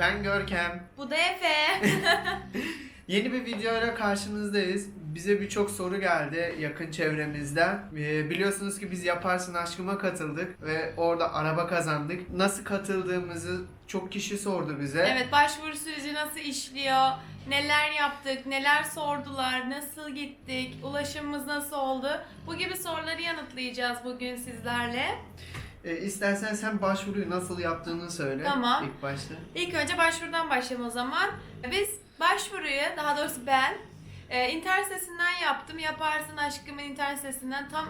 Ben Görkem. Bu da Efe. Yeni bir videoyla karşınızdayız. Bize birçok soru geldi yakın çevremizden. Ee, biliyorsunuz ki biz Yaparsın Aşkıma katıldık ve orada araba kazandık. Nasıl katıldığımızı çok kişi sordu bize. evet başvuru süreci nasıl işliyor? Neler yaptık? Neler sordular? Nasıl gittik? Ulaşımımız nasıl oldu? Bu gibi soruları yanıtlayacağız bugün sizlerle. Ee, istersen sen başvuruyu nasıl yaptığını söyle. Tamam. İlk başta. İlk önce başvurudan başlayalım o zaman. Biz başvuruyu, daha doğrusu ben e, internet sitesinden yaptım. Yaparsın aşkımın internet sitesinden tam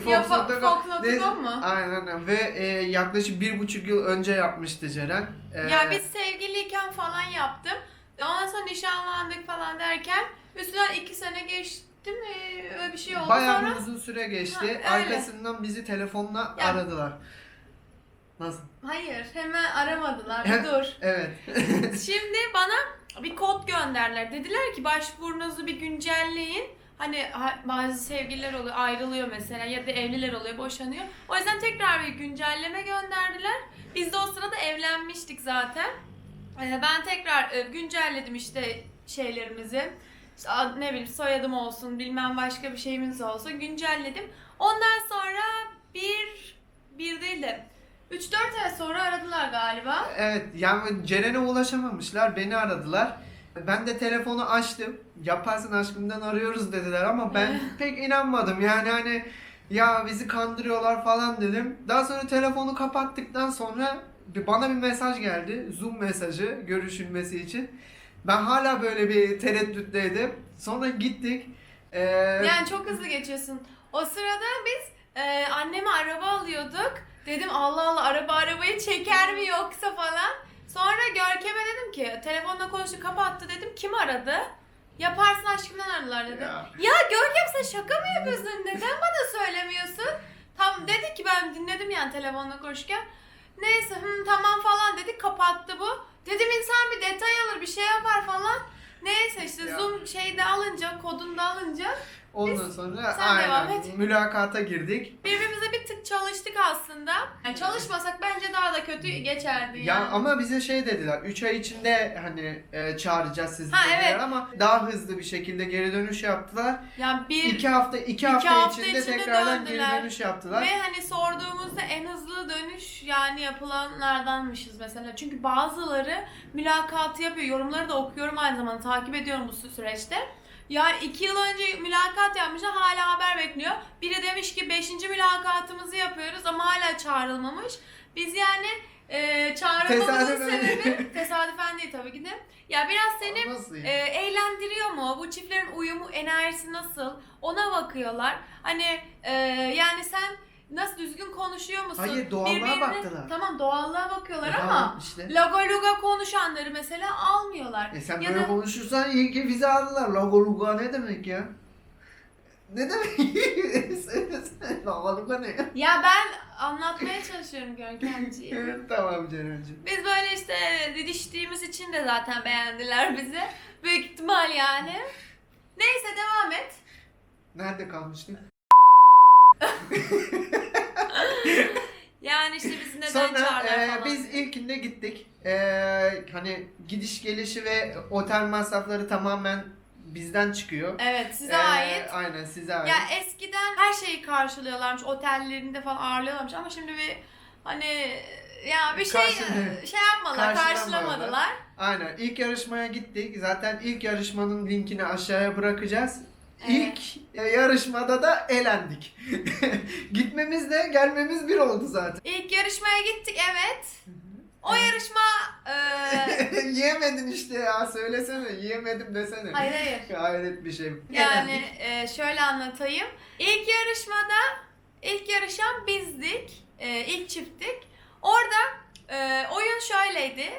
Fox.com Neyse, mu? Aynen ve e, yaklaşık bir buçuk yıl önce yapmıştı Ceren. Ee, Ya biz sevgiliyken falan yaptım. Ondan sonra nişanlandık falan derken üstünden iki sene geçti mi? Öyle bir şey oldu Bayağı sonra. bir uzun süre geçti. Ha, öyle. Arkasından bizi telefonla Ya. aradılar. Nasıl? Hayır hemen aramadılar. Bir Hem- dur. Evet. Şimdi bana bir kod gönderdiler. Dediler ki başvurunuzu bir güncelleyin. Hani ha- bazı sevgililer oluyor, ayrılıyor mesela ya da evliler oluyor, boşanıyor. O yüzden tekrar bir güncelleme gönderdiler. Biz de o sırada evlenmiştik zaten. Ee, Ben tekrar e, güncelledim işte şeylerimizi. İşte ne bileyim soyadım olsun, bilmem başka bir şeyimiz olsun güncelledim. Ondan sonra bir, bir değil de 3-4 ay sonra aradılar galiba. Evet yani Ceren'e ulaşamamışlar. Beni aradılar. Ben de telefonu açtım. Yaparsın aşkımdan arıyoruz dediler ama ben pek inanmadım. Yani hani ya bizi kandırıyorlar falan dedim. Daha sonra telefonu kapattıktan sonra bana bir mesaj geldi. Zoom mesajı görüşülmesi için. Ben hala böyle bir tereddütteydim. Sonra gittik. Ee, Yani çok hızlı geçiyorsun. O sırada biz e, anneme araba alıyorduk. Dedim Allah Allah araba arabayı çeker mi yoksa falan. Sonra Görkem'e dedim ki telefonla konuştu kapattı dedim. Kim aradı? Yaparsın aşkımdan aradılar dedim. Ya. Ya Görkem sen şaka mı yapıyorsun? Neden bana söylemiyorsun? Tam dedi ki ben dinledim yani telefonla konuşurken. Neyse hı, tamam falan dedi kapattı bu. Dedim insan bir detay alır bir şey yapar falan. Neyse işte Ya. Zoom şeyde alınca kodunu da alınca Ondan sonra Sen devam aynen et. mülakata girdik. birbirimize bir tık çalıştık aslında. Yani çalışmasak bence daha da kötü geçerdi yani. Ya ama bize şey dediler 3 ay içinde hani e, çağıracağız sizi Ha, dediler evet. ama daha hızlı bir şekilde geri dönüş yaptılar. yani bir 2 hafta 2 hafta, hafta içinde, içinde tekrardan döndüler. geri dönüş yaptılar. Ve hani sorduğumuzda en hızlı dönüş yani yapılanlardanmışız mesela. Çünkü bazıları mülakatı yapıyor. Yorumları da okuyorum aynı zamanda takip ediyorum bu sü- süreçte. Yani iki yıl önce mülakat yapmışlar hala haber bekliyor. Biri demiş ki beşinci mülakatımızı yapıyoruz ama hala çağrılmamış. Biz yani e, çağrılmamızın Tesadüfen. sebebi tesadüfen değil tabii ki de. Ya biraz seni Nasıl e, ya? eğlendiriyor mu? Bu çiftlerin uyumu, enerjisi nasıl? Ona bakıyorlar. Hani e, yani sen nasıl düzgün konuşuyor musun? Hayır, doğallığa Birbirine- baktılar. Tamam doğallığa bakıyorlar E, ama tamam işte. logo luga konuşanları mesela almıyorlar. E sen ya böyle da- konuşursan iyi ki bizi aldılar. Logo luga ne demek ya? Ne demek? Logo luga ne ya? Ya ben anlatmaya çalışıyorum Görkemciğim. Evet tamam Ceren'ciğim. Biz böyle işte didiştiğimiz için de zaten beğendiler bizi. Büyük ihtimal yani. Neyse devam et. Nerede kalmıştık? Yani işte bizi neden Sonra çağırdılar e, falan. biz ilkinde gittik. E, hani gidiş gelişi ve otel masrafları tamamen bizden çıkıyor. Evet size E, ait. Aynen size ait. Ya eskiden her şeyi karşılıyorlarmış, otellerinde falan ağırlıyorlarmış ama şimdi bir hani ya bir şey Karşı- şey yapmadılar, karşılamadılar. Aynen ilk yarışmaya gittik. Zaten ilk yarışmanın linkini aşağıya bırakacağız. Evet. İlk e, yarışmada da elendik. Gitmemiz de gelmemiz bir oldu zaten. İlk yarışmaya gittik evet. O yarışma eee Yiyemedin işte ya söylesene. Yiyemedim desene. hayır hayır. Hayret bir şey. Yani eee, şöyle anlatayım. İlk yarışmada ilk yarışan bizdik. Eee, ilk çifttik. Orada eee, oyun şöyleydi.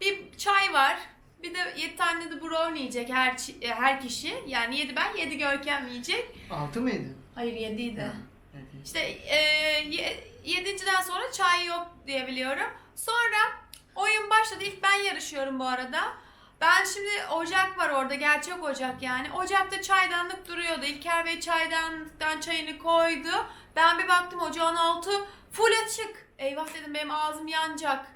Bir çay var. Bir de 7 tane de brownie yiyecek her e, her kişi. Yani 7 ben, 7 Görkem yiyecek. Altı mıydı? Hayır 7 idi. İşte e, ye- yedinciden sonra çay yok diye biliyorum. Sonra oyun başladı. İlk ben yarışıyorum bu arada. Ben şimdi ocak var orada gerçek ocak yani. Ocakta çaydanlık duruyordu. İlker Bey çaydanlıktan çayını koydu. Ben bir baktım ocağın altı full açık. Eyvah dedim benim ağzım yanacak.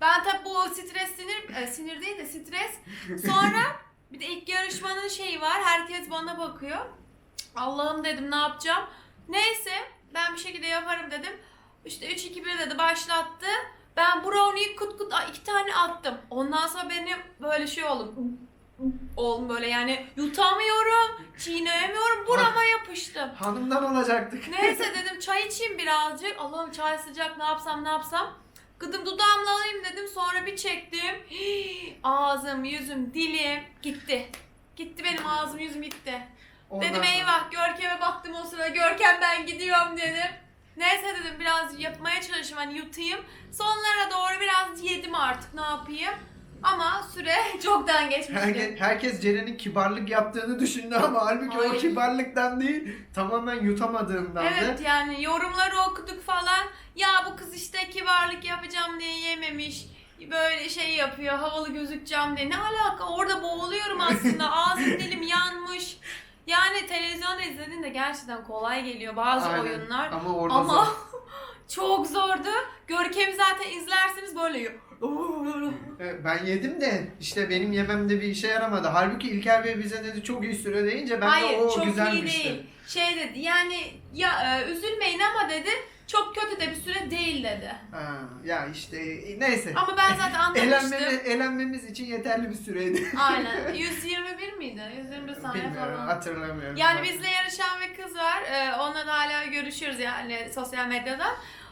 Ben tabi bu stres sinir, e, sinir değil de stres. Sonra bir de ilk yarışmanın şeyi var. Herkes bana bakıyor. Allah'ım dedim ne yapacağım. Neyse ben bir şekilde yaparım dedim. İşte 3 2 1 dedi başlattı. Ben brownie'yi kut kut iki tane attım. Ondan sonra benim böyle şey oldum. Oldum böyle yani yutamıyorum, çiğneyemiyorum, burama yapıştım. Hanımdan olacaktık. Neyse dedim çay içeyim birazcık. Allah'ım çay sıcak ne yapsam ne yapsam. Gıdım dudağımla alayım dedim. Sonra bir çektim. Hii, ağzım, yüzüm, dilim gitti. Gitti benim ağzım, yüzüm gitti. Ondan dedim sonra- eyvah Görkem'e baktım o sırada. Görkem ben gidiyorum dedim. Neyse dedim biraz yapmaya çalışayım hani yutayım. Sonlara doğru biraz yedim artık ne yapayım. Ama süre çoktan geçmişti. Herkes, herkes Ceren'in kibarlık yaptığını düşündü ama halbuki o Hayır. kibarlıktan değil tamamen yutamadığından Evet yani yorumları okuduk falan. Ya bu kız işte kibarlık yapacağım diye yememiş. Böyle şey yapıyor, havalı gözükeceğim diye. Ne alaka? Orada boğuluyorum aslında. Ağzım dilim yanmış. Yani televizyonda izlediğinde gerçekten kolay geliyor bazı Aynen. oyunlar. Ama orada Ama. Çok zordu. Görkem'i zaten izlerseniz böyle yiyor. Ben yedim de işte benim yememde bir işe yaramadı. Halbuki İlker Bey bize dedi çok iyi süre deyince ben Hayır de o çok iyi değil. dedim. Şey dedi yani ya e, üzülmeyin ama dedi çok kötü de bir süre değil dedi. Ha, ya işte e, neyse. Ama ben zaten anlamıştım. Eğlenmemiz, eğlenmemiz için yeterli bir süreydi. Aynen. 121 miydi? 121 saniye Bilmiyorum falan. hatırlamıyorum. Yani bizle yarışan bir kız var. Ee, onunla da hala görüşüyoruz yani sosyal medyada.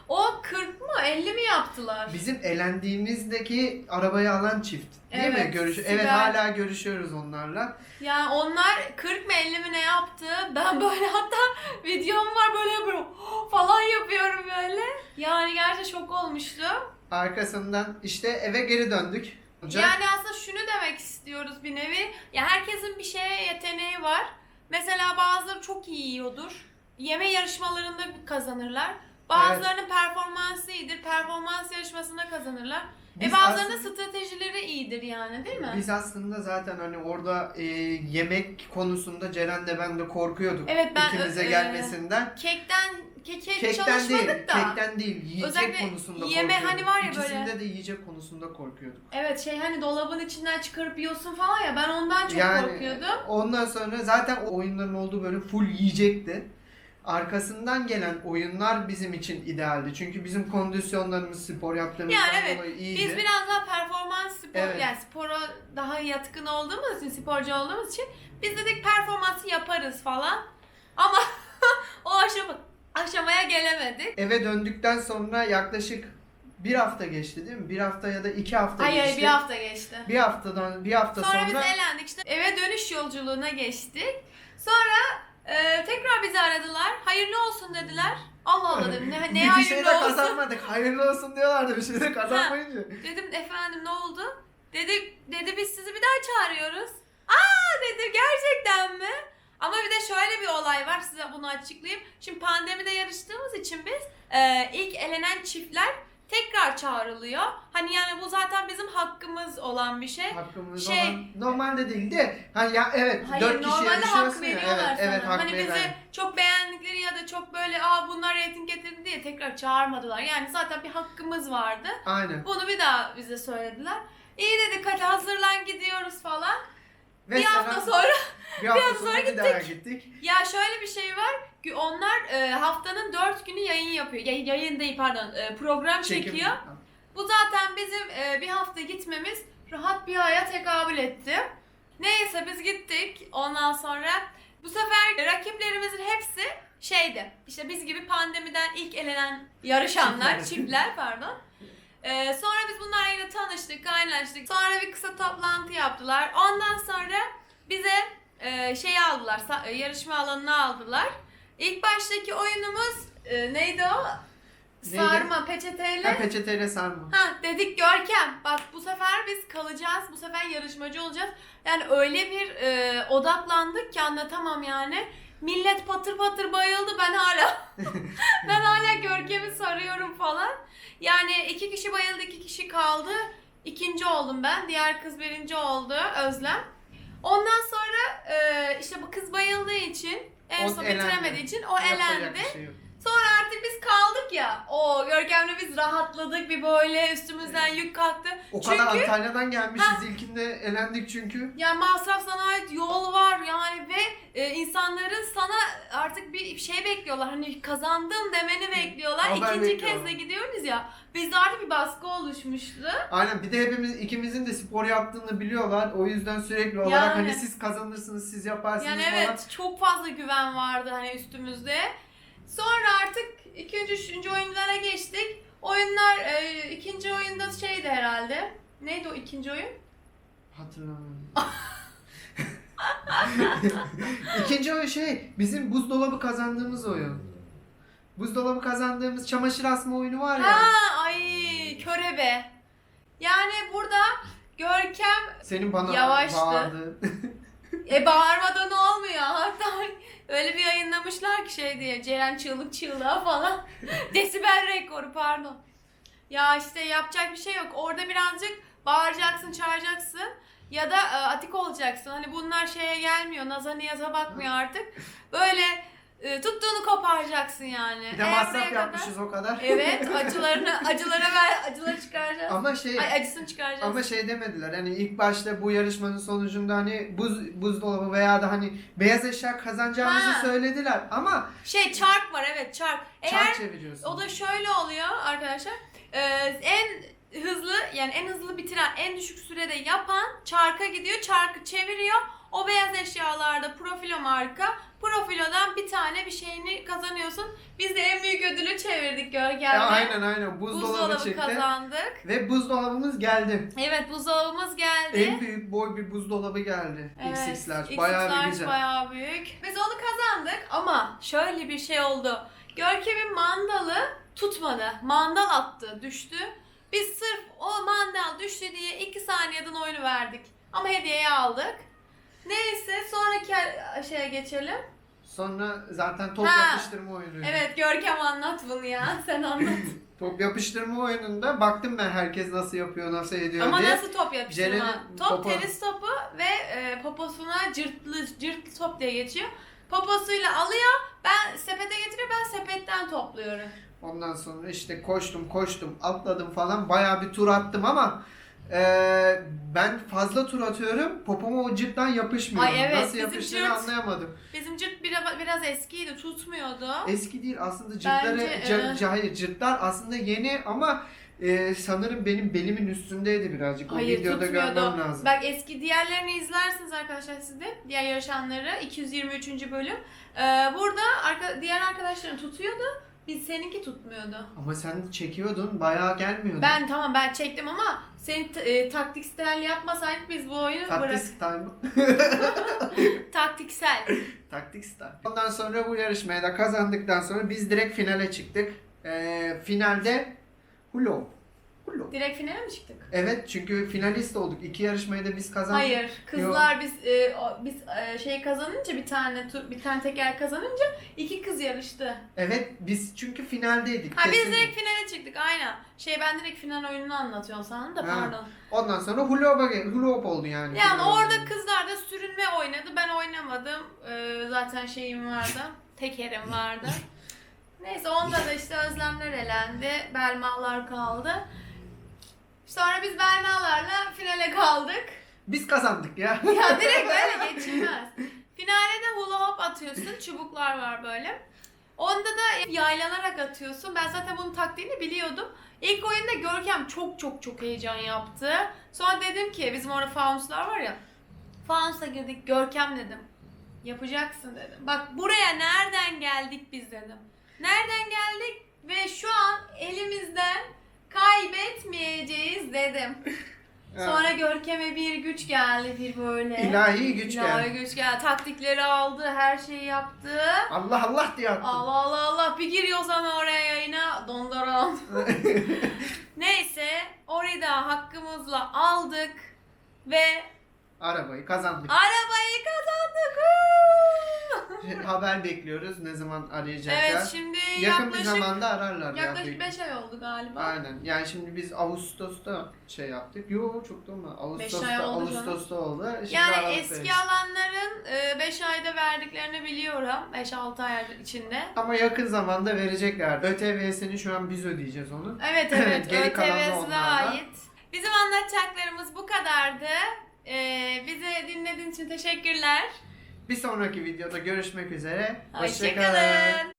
O 40 mı 50 mi yaptılar? Bizim elendiğimizdeki arabayı alan çift. Değil mi? Evet, Görüş Sibel. evet hala görüşüyoruz onlarla. Yani onlar 40 mı 50 mi ne yaptı? Ben böyle hatta videom var böyle yapıyorum falan yapıyorum böyle. Yani gerçekten şok olmuştum. Arkasından işte eve geri döndük. Yani aslında şunu demek istiyoruz bir nevi. Ya herkesin bir şeye yeteneği var. Mesela bazıları çok iyi yiyordur. Yeme yarışmalarında kazanırlar. Bazılarının performansı iyidir. Performans yarışmasında kazanırlar. Biz e bazılarının aslında- stratejileri iyidir yani değil mi? Biz aslında zaten hani orada e, yemek konusunda Ceren de ben de korkuyorduk. Evet, ben, ikimize e, gelmesinden. Kekten keke Kekten çalışmadık değil, da. kekten değil. Yiyecek Özellikle konusunda yeme korkuyorduk. hani var ya İkisinde böyle- de yiyecek konusunda korkuyorduk. Evet şey hani dolabın içinden çıkarıp yiyorsun falan ya ben ondan çok Yani- korkuyordum. Ondan sonra zaten o oyunların olduğu böyle full yiyecekti. Arkasından gelen oyunlar bizim için idealdi. Çünkü bizim kondisyonlarımız spor yaptığımızdan Yani evet, dolayı iyiydi. Biz biraz daha performans spor Evet. yani spora daha yatkın olduğumuz için sporcu olduğumuz için biz dedik performansı yaparız falan. Ama o aşama aşamaya gelemedik. Eve döndükten sonra yaklaşık bir hafta geçti değil mi? Bir hafta ya da iki hafta Hayır geçti. bir hafta geçti. Bir haftadan bir hafta Sonra, sonra, biz elendik işte eve dönüş yolculuğuna geçtik. Sonra e, tekrar bizi aradılar. Hayırlı olsun dediler. Allah Allah dedim ne, ne bir şey hayırlı de olsun. kazanmadık. Hayırlı olsun diyorlardı bir şey de kazanmayınca. Dedim efendim ne oldu? Dedi dedi biz sizi bir daha çağırıyoruz. Aa dedi gerçekten mi? Ama bir de şöyle bir olay var size bunu açıklayayım. Şimdi pandemide yarıştığımız için biz e, ilk elenen çiftler tekrar çağrılıyor. Hani yani bu zaten bizim hakkımız olan bir şey. Hakkımız Şey- olan normalde değil de hani ya evet Hayır dört kişi normalde hak ya. veriyorlar Evet, sana. evet hak hani veriyorlar. bizi çok beğendikleri ya da çok böyle aa bunlar reyting getirdi diye tekrar çağırmadılar. Yani zaten bir hakkımız vardı. Aynen. Bunu bir daha bize söylediler. İyi dedik hadi hazırlan gidiyoruz falan. Ve bir hafta sonra bir hafta hafta sonra, bir daha gittik. ya şöyle bir şey var. Onlar e, haftanın dört günü yayın yapıyor. Yay- yayın değil pardon e, program Çekim. çekiyor. Bu zaten bizim e, bir hafta gitmemiz rahat bir aya tekabül etti. Neyse biz gittik. Ondan sonra bu sefer rakiplerimizin hepsi şeydi. İşte biz gibi pandemiden ilk elenen yarışanlar, Çiftler. pardon. E, sonra biz bunlarla tanıştık, kaynaştık. Sonra bir kısa toplantı yaptılar. Ondan sonra bize e, şey aldılar, yarışma alanına aldılar. İlk baştaki oyunumuz e, neydi o? Neydi? Sarma peçeteyle. Ha, peçeteyle sarma. Ha dedik Görkem bak bu sefer biz kalacağız. Bu sefer yarışmacı olacağız. Yani öyle bir e, odaklandık ki anlatamam yani. Millet patır patır bayıldı. Ben hala ben hala Görkem'i sarıyorum falan. Yani iki kişi bayıldı, iki kişi kaldı. İkinci oldum ben. Diğer kız birinci oldu Özlem. Ondan sonra e, işte bu kız bayıldığı için en O son elendi. bitiremediği için o Yapacak elendi. bir şey yok. Sonra artık biz kaldık ya. O Görkem'le biz rahatladık bir böyle üstümüzden yük kalktı. O Çünkü kadar Antalya'dan gelmişiz ilkinde elendik çünkü. yani masraf sana ait yol var yani ve e, insanların sana artık bir şey bekliyorlar. Hani kazandım demeni bekliyorlar. Haber İkinci bekliyorlar. kez de gidiyoruz ya. Bizde artık bir baskı oluşmuştu. Aynen bir de hepimiz ikimizin de spor yaptığını biliyorlar. O yüzden sürekli olarak Yani. hani siz kazanırsınız, siz yaparsınız Yani falan. evet çok fazla güven vardı hani üstümüzde. Sonra artık ikinci, üçüncü oyunlara geçtik. Oyunlar e, ikinci oyunda şeydi herhalde. Neydi o ikinci oyun? Hatırlamıyorum. İkinci oyun şey, bizim buzdolabı kazandığımız oyun. Buzdolabı kazandığımız çamaşır asma oyunu var ya. Ha ay körebe. Yani burada Görkem Senin bana Yavaştı. bağırdığın. e bağırmadan olmuyor. Hatta öyle bir yayınlamışlar ki şey diye Ceren çığlık çığlığa falan. Desibel rekoru pardon. Ya işte yapacak bir şey yok. Orada birazcık bağıracaksın, çağıracaksın ya da e, atik olacaksın. Hani bunlar şeye gelmiyor. Naza niyaza bakmıyor artık. Böyle e, tuttuğunu koparacaksın yani. Bir de Eğer masraf buraya kadar- yapmışız o kadar. Evet, acılarını acılara ver, acıları çıkaracağız. Ama şey Ay acısını çıkaracağız. ama şey demediler hani ilk başta bu yarışmanın sonucunda hani buz buzdolabı veya da hani beyaz eşya kazanacağımızı Ha. söylediler ama Şey çark var evet çark. Eğer çark çeviriyorsun. o da şöyle oluyor arkadaşlar. Ee, en hızlı yani en hızlı bitiren en düşük sürede yapan çarka gidiyor. Çarkı çeviriyor. O beyaz eşyalarda profilo marka. Profilodan bir tane bir şeyini kazanıyorsun. Biz de en büyük ödülü çevirdik Görkem'le. Ya aynen aynen buzdolabı, Buzdolabı çıktı kazandık. ve buzdolabımız geldi. Evet buzdolabımız geldi. En büyük boy bir buzdolabı geldi. Evet, XX large. Bayağı bir güzel. bayağı büyük. Biz onu kazandık ama şöyle bir şey oldu. Görkem'in mandalı tutmadı. Mandal attı, düştü. Biz sırf o mandal düştü diye 2 saniyeden oyunu verdik. Ama hediyeyi aldık. Neyse sonraki şeye geçelim. Sonra zaten top Ha. yapıştırma oyunu. Evet Görkem anlat bunu ya. Sen anlat. Top yapıştırma oyununda baktım ben herkes nasıl yapıyor, nasıl ediyor Ama diye. nasıl top yapıştırma? Ceren'in Top topu- tenis topu ve e, poposuna cırtlı, cırtlı top diye geçiyor. Poposuyla alıyor, ben sepete getiriyor, ben sepetten topluyorum. Ondan sonra işte koştum koştum atladım falan bayağı bir tur attım ama eee, ben fazla tur atıyorum popoma o cırttan yapışmıyor. Ay evet, Nasıl bizim yapıştığını cırt- anlayamadım. Bizim cırt biraz, biraz eskiydi, tutmuyordu. Eski değil aslında cırtları, Bence, cır- e- cır- hayır, cırtlar aslında yeni ama eee, sanırım benim belimin üstündeydi birazcık. O Hayır videoda tutmuyordu. görmem lazım. Bak eski diğerlerini izlersiniz arkadaşlar siz de. Diğer yarışanları 223. bölüm. Ee, burada arka, diğer arkadaşların tutuyordu. Biz seninki tutmuyordu. Ama sen çekiyordun bayağı gelmiyordu. Ben tamam ben çektim ama senin e, taktiksel yapmasaydık biz bu oyunu bırak. Taktik style. Taktiksel. Taktik style. Ondan sonra bu yarışmayı da kazandıktan sonra biz direkt finale çıktık. Eee, finalde Hulo. Hulo. Direkt finale mi çıktık? Evet çünkü finalist olduk. İki yarışmayı da biz kazandık. Hayır. Kızlar biz e, o- biz e, şey kazanınca bir tane bir tane teker kazanınca iki kız yarıştı. Evet biz çünkü finaldeydik. Ha biz kesin. direkt finale çıktık aynen. Şey ben direkt final oyununu anlatıyorum sandım da Ha. pardon. Ondan sonra Hulop'a gel- Hulop oldu yani. Yani orada kızlar da sürünme oynadı. Ben oynamadım. Ee, zaten şeyim vardı. Tekerim vardı. Neyse onda da işte Özlemler elendi. Belmalar kaldı. Sonra biz Belmalarla finale kaldık. Biz kazandık ya. Ya direkt öyle geçilmez. Finale de hula hop atıyorsun. Çubuklar var böyle. Onda da yaylanarak atıyorsun. Ben zaten bunun taktiğini biliyordum. İlk oyunda Görkem çok çok çok heyecan yaptı. Sonra dedim ki bizim orada faunuslar var ya. Faunus'a girdik. Görkem dedim. Yapacaksın dedim. Bak buraya nereden geldik biz dedim. Nereden geldik ve şu an elimizden kaybetmeyeceğiz dedim. Sonra Görkem'e bir güç geldi bir böyle. İlahi güç İlahi geldi. güç geldi. Taktikleri aldı, her şeyi yaptı. Allah Allah diye attım. Allah Allah Allah bir giriyorsan oraya yayına donduran. Neyse orayı da hakkımızla aldık ve Arabayı kazandık. Arabayı kazandık. Haber bekliyoruz ne zaman arayacaklar. evet şimdi Yakın bir yaklaşık zamanda ararlar. ya. yaklaşık 5 ay oldu galiba. Aynen. Yani şimdi biz Ağustos'ta şey yaptık. Yo çok da olma. Ağustos'ta, ay oldu. Ağustos'ta oldu. Şimdi Yani Aralık'tayız. eski alanların 5 ayda verdiklerini biliyorum. 5-6 ay içinde. Ama yakın zamanda verecekler. ÖTV'sini şu an biz ödeyeceğiz onu. Evet evet Geri kalanı ÖTV'sine ait. Bizim anlatacaklarımız bu kadardı. Ee, bizi dinlediğiniz için teşekkürler. Bir sonraki videoda görüşmek üzere. Hoşçakalın. Hoşçakalın.